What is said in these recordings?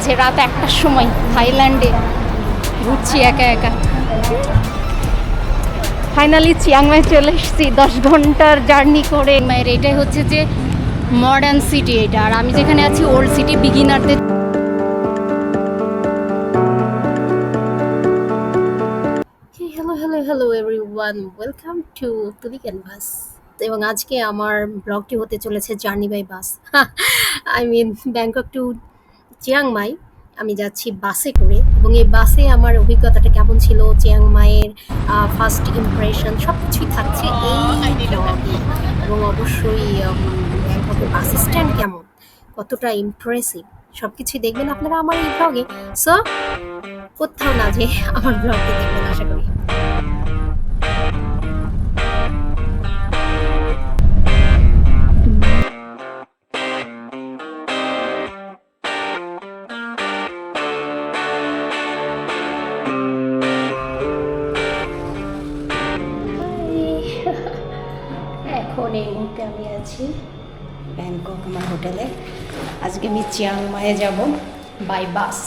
লাগছে রাত একটার সময় থাইল্যান্ডে ঘুরছি একা একা। ফাইনালি চিয়াংমাই চলে এসেছি। দশ ঘণ্টার জার্নি করে মায়ের এটাই হচ্ছে যে মডার্ন সিটি এটা। আর আমি যেখানে আছি old city বিগিনারদের hello hello hello everyone welcome to Tuli canvas এবং আজকে আমার ব্লগটি হতে চলেছে journey by bus I mean Bangkok to Chiang Mai আমি যাচ্ছি বাসে করে এবং এই বাসে আমার অভিজ্ঞতাটা কেমন ছিল চিয়াংমাইয়ের ফার্স্ট ইমপ্রেশন সব কিছুই থাকছে এই এবং অবশ্যই ব্যাংককের বাস স্ট্যান্ড কেমন কতটা ইমপ্রেসিভ সব কিছুই দেখবেন আপনারা আমার এই ব্লগে সো কোথাও না যে আমার ব্লগটি দেখবেন আশা করি। চিয়াংমাইয়ে যাব বাই বাস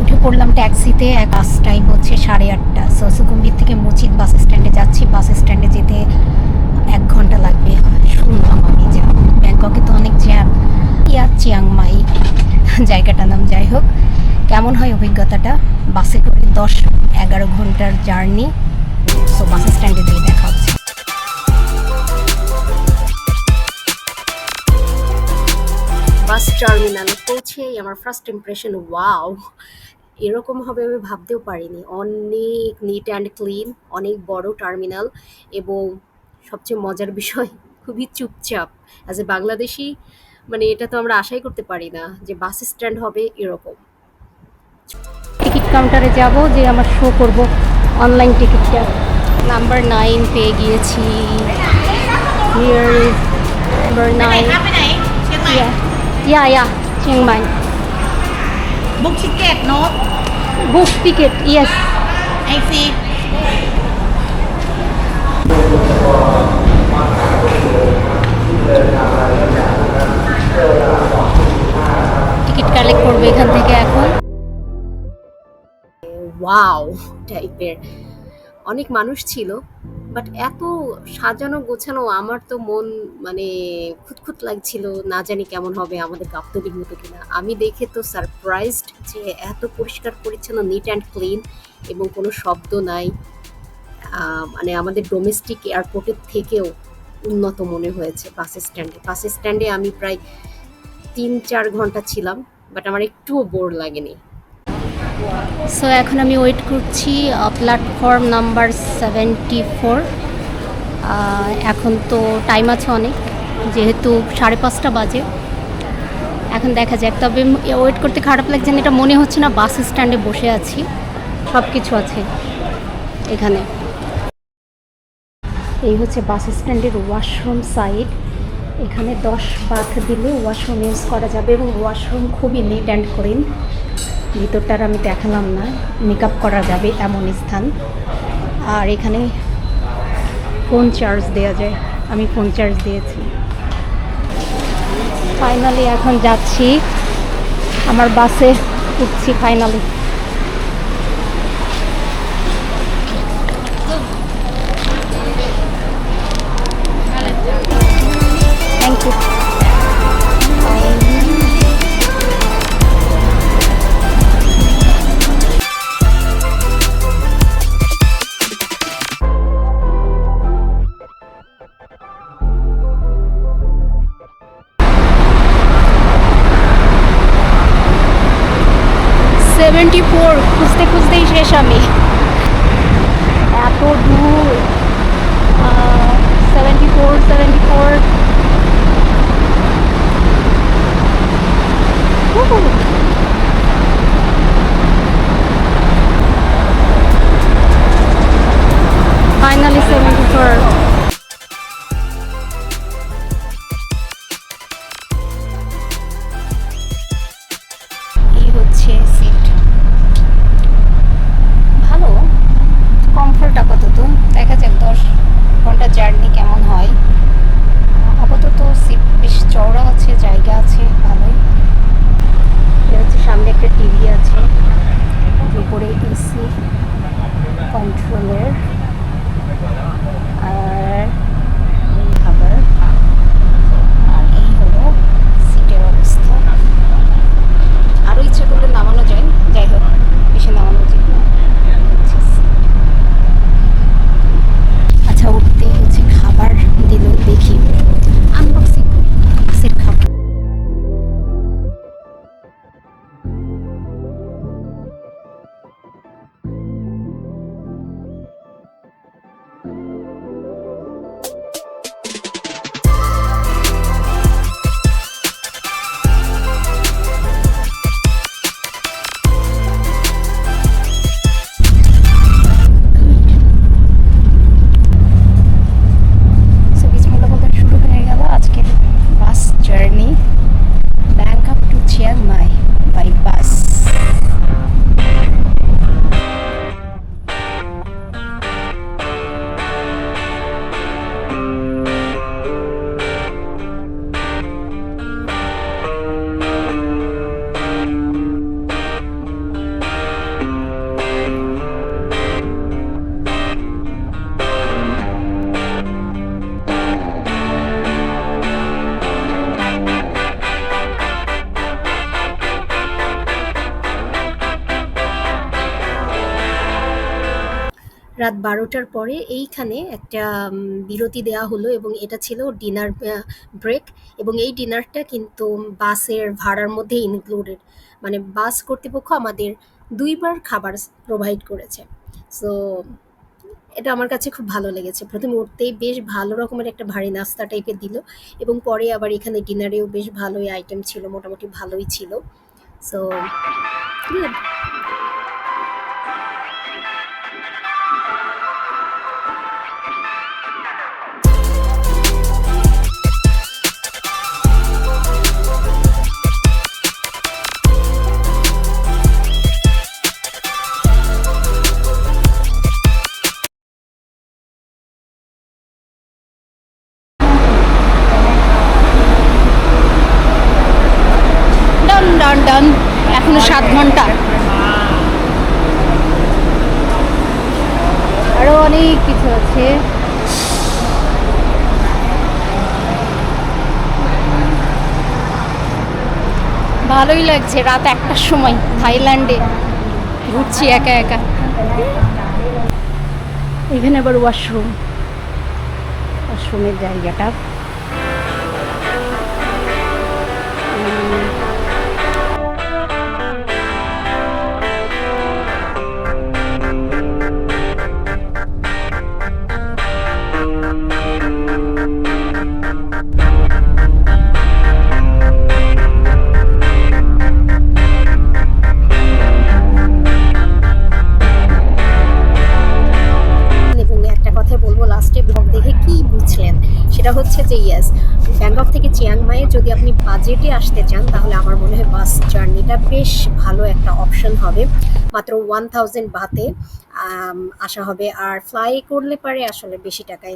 উঠে পড়লাম ট্যাক্সিতে এক বাস টাইম হচ্ছে সাড়ে আটটা। সো সুকুম্বির থেকে মুচিত বাস স্ট্যান্ডে যাচ্ছি। বাস স্ট্যান্ডে যেতে এক ঘণ্টা লাগবে। শুনলাম আমি যা। ব্যাংককে তো অনেক জ্যাম ইয়া চিয়াংমাই জায়গাটার নাম যাই হোক। কেমন হয় অভিজ্ঞতাটা? বাসে করে দশ এগারো ঘণ্টার জার্নি সো বাস স্ট্যান্ডে দিয়ে দেখা বাস টার্মিনালে পৌঁছেই আমার ফার্স্ট ইমপ্রেশন ওয়াও এরকম হবে আমি ভাবতেও পারিনি। অনেক নিট অ্যান্ড ক্লিন অনেক বড় টার্মিনাল এবং সবচেয়ে মজার বিষয় খুবই চুপচাপ। অ্যাজ এ বাংলাদেশি মানে এটা তো আমরা আশাই করতে পারি না যে বাস স্ট্যান্ড হবে এরকম। টিকিট কাউন্টারে যাব যে আমার শো করব অনলাইন টিকিটটা নাম্বার নাইন পেয়ে গিয়েছি। Number nine Ja, ja, Chiang Mai. Book ticket, no? Book ticket, yes. I see. Ticket collect করব এখান থেকে এখন ওয়াও টাইপের অনেক মানুষ ছিল বাট এত সাজানো গোছানো আমার তো মন মানে খুঁতখুত লাগছিল, না জানি কেমন হবে আমাদের গাপ্তবির মতো কিনা। আমি দেখে তো সারপ্রাইজড যে এত পরিষ্কার পরিচ্ছন্ন নিট অ্যান্ড ক্লিন এবং কোনো শব্দ নাই। মানে আমাদের ডোমেস্টিক এয়ারপোর্টের থেকেও উন্নত মনে হয়েছে বাস স্ট্যান্ডে বাস স্ট্যান্ডে আমি প্রায় তিন চার ঘণ্টা ছিলাম বাট আমার একটুও বোর লাগেনি। সো এখন আমি ওয়েট করছি প্ল্যাটফর্ম নাম্বার সেভেন্টি ফোর এখন তো টাইম আছে অনেক, যেহেতু সাড়ে পাঁচটা বাজে। এখন দেখা যাক, তবে ওয়েট করতে খারাপ লাগছে না, এটা মনে হচ্ছে না বাস স্ট্যান্ডে বসে আছি। সব কিছু আছে এখানে। এই হচ্ছে বাস স্ট্যান্ডের ওয়াশরুম সাইড এখানে দশ বাথ দিলে ওয়াশরুম ইউজ করা যাবে এবং ওয়াশরুম খুবই নিট অ্যান্ড ক্লিন ভিতরটার আমি দেখালাম না। মেকআপ করা যাবে এমন স্থান। আর এখানে ফোন চার্জ দেওয়া যায়। আমি ফোন চার্জ দিয়েছি। ফাইনালি এখন যাচ্ছি। আমার বাসে উঠছি ফাইনালি সেভেন্টি ফোর খুঁজতে খুঁজতেই শেষ আমি। এত দূর। সেভেন্টি ফোর সেভেন্টি ফোর বারোটার পরে এইখানে একটা বিরতি দেওয়া হলো এবং এটা ছিল ডিনার ব্রেক এবং এই ডিনারটা কিন্তু বাসের ভাড়ার মধ্যে ইনক্লুডেড মানে বাস কর্তৃপক্ষ আমাদের দুইবার খাবার প্রোভাইড করেছে। সো এটা আমার কাছে খুব ভালো লেগেছে। প্রথমে উঠতেই বেশ ভালো রকমের একটা ভারী নাস্তা টাইপের দিল এবং পরে আবার এখানে ডিনারেও বেশ ভালোই আইটেম ছিল, মোটামুটি ভালোই ছিল। সো আরও অনেক কিছু আছে। ভালোই লাগছে রাত একটার সময় থাইল্যান্ডে। ঘুরছি একা একা। এখানে আবার ওয়াশরুম ওয়াশরুমের জায়গাটা। বাজেটে আসতে চান, তাহলে আমার মনে হয় বাস জার্নিটা বেশ ভালো একটা অপশন হবে। মাত্র ওয়ান থাউজেন্ড বাতে আসা হবে। আর ফ্লাই করলে পারে আসলে বেশি টাকায়।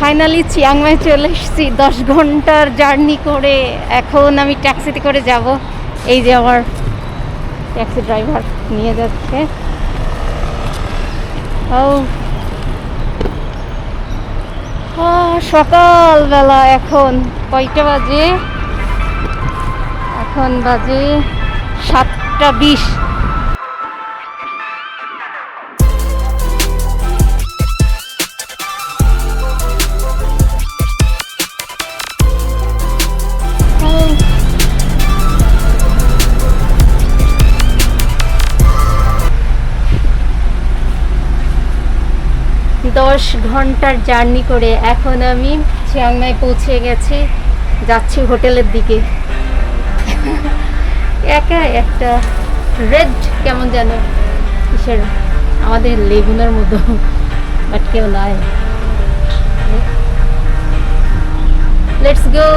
ফাইনালি চিয়াংমাই চলে এসেছি। দশ ঘণ্টার জার্নি করে এখন আমি ট্যাক্সিতে করে যাব। এই যে আমার ট্যাক্সি ড্রাইভার নিয়ে যাচ্ছে। ও সকালবেলা এখন কয়টা বাজে? এখন বাজে সাতটা বিশ। ঘণ্টার জার্নি করে এখন আমি চিয়াংমাই পৌঁছে গেছি, যাচ্ছি হোটেলের দিকে। একা একটা রেড কেমন যেন কিসের, আমাদের লেগুনার মতো, বাট কেউ নাই। Let's go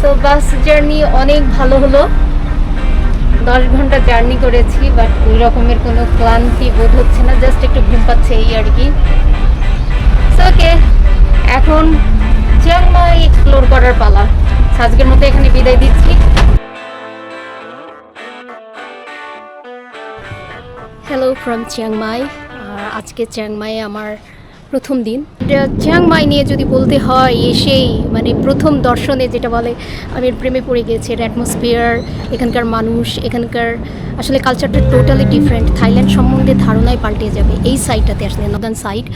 so bus journey অনেক ভালো হলো। দশ ঘণ্টা জার্নি করেছি, বাট ওই রকমের কোনো ক্লান্তি বোধ হচ্ছে না, জাস্ট একটু ঘুম পাচ্ছে এই আর কি। ওকে এখন চিয়াংমাই এক্সপ্লোর করার পালা। আজকের মতো এখানে বিদায় দিচ্ছি। হ্যালো ফ্রম চিয়াংমাই আর আজকে চিয়াংমাইয়ে আমার প্রথম দিন। চিয়াংমাই নিয়ে যদি বলতে হয়, এসেই মানে প্রথম দর্শনে যেটা বলে আমি প্রেমে পড়ে গেছি। এর অ্যাটমসফিয়ার এখানকার মানুষ, এখানকার আসলে কালচারটা টোটালি ডিফারেন্ট থাইল্যান্ড সম্বন্ধে ধারণাই পাল্টে যাবে এই সাইডটাতে আসলে নদান সাইড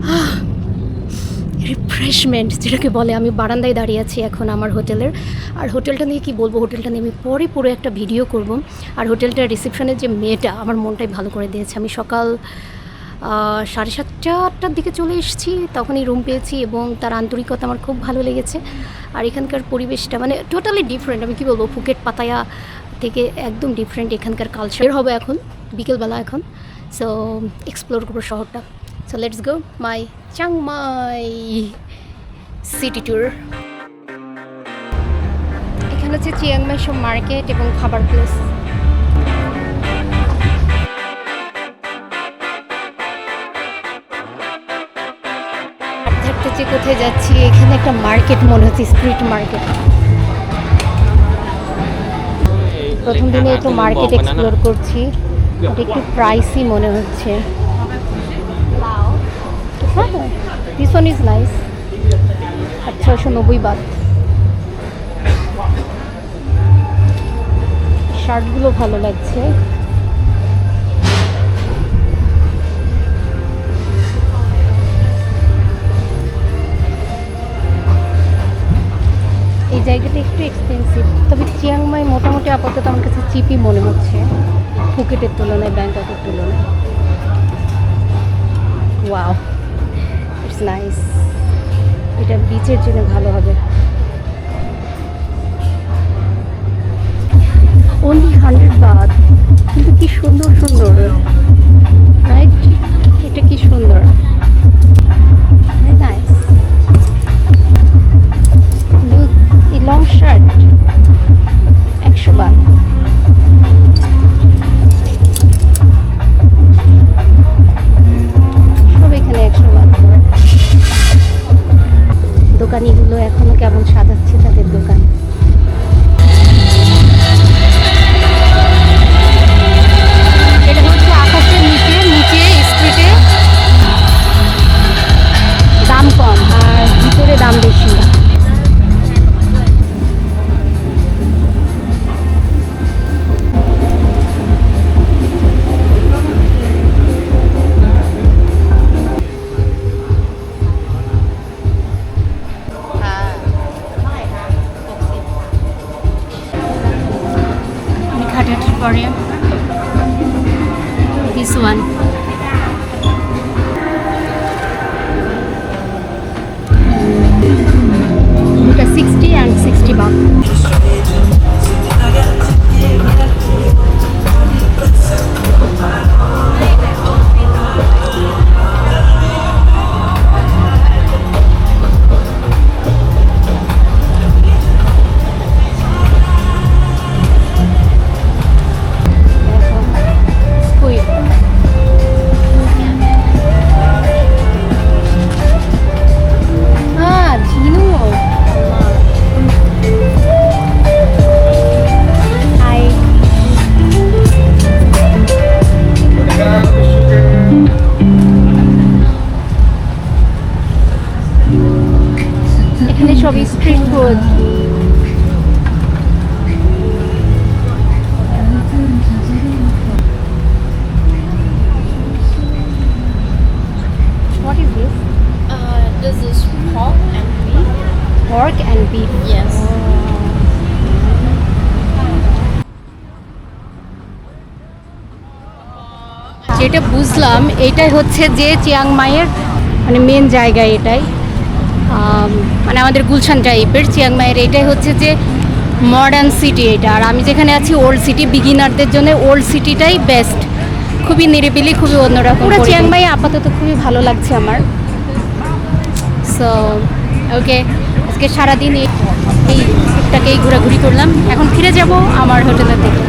রিফ্রেশমেন্ট যেটাকে বলে, আমি বারান্দায় দাঁড়িয়ে আছি এখন আমার হোটেলের। আর হোটেলটা নিয়ে কি বলব, হোটেলটা নিয়ে আমি পরে পুরো একটা ভিডিও করব। আর হোটেলটার রিসেপশনের যে মেয়েটা, আমার মনটাই ভালো করে দিয়েছে। আমি সকাল সাড়ে সাতটা, আটটার দিকে চলে এসেছি, তখনই রুম পেয়েছি এবং তার আন্তরিকতা আমার খুব ভালো লেগেছে। আর এখানকার পরিবেশটা মানে টোটালি ডিফারেন্ট আমি কি বলব, ফুকেট পাতায়া থেকে একদম ডিফারেন্ট এখানকার কালচার হবে এখন, বিকেলবেলা এখন। সো এক্সপ্লোর করব শহরটা। So let's go my Chiang Mai city tour এখানে হচ্ছে চিয়াংমাই সব মার্কেট এবং খাবার প্লেস থাকতে যে কোথায় যাচ্ছি? এখানে একটা মার্কেট মনে হচ্ছে স্ট্রিট মার্কেট প্রথম দিনে একটু মার্কেট এক্সপ্লোর করছি। একটু প্রাইসই মনে হচ্ছে। This one is nice. At 690 baht. শার্টগুলো ভালো লাগছে এই জায়গাটা একটু এক্সপেন্সিভ তবে চিয়াংমাই মোটামুটি আপাতত আমার কাছে চিপই মনে হচ্ছে ফুকেটের তুলনায় ব্যাংককের তুলনায় ওয়াও নাইস এটা বিচের জন্য ভালো হবে। অনলি হান্ড্রেড বাদ কিন্তু কি সুন্দর সুন্দর। এটা কি সুন্দর। লং শার্ট একশো বাদ যেটা বুঝলাম এটাই হচ্ছে যে চিয়াংমাইয়ের মানে মেন জায়গা এটাই। মানে আমাদের গুলশান টাইপের চিয়াংমাইয়ের এটাই হচ্ছে যে মডার্ন সিটি এটা। আর আমি যেখানে আছি ওল্ড সিটি বিগিনারদের জন্য ওল্ড সিটিটাই বেস্ট খুবই নিরিবিলি খুবই অন্যরকম পুরো চিয়াংমাই আপাতত খুবই ভালো লাগছে আমার। সো ওকে আজকে সারাদিন এই ঘোরাঘুরি করলাম। এখন ফিরে যাব আমার হোটেলের দিকে।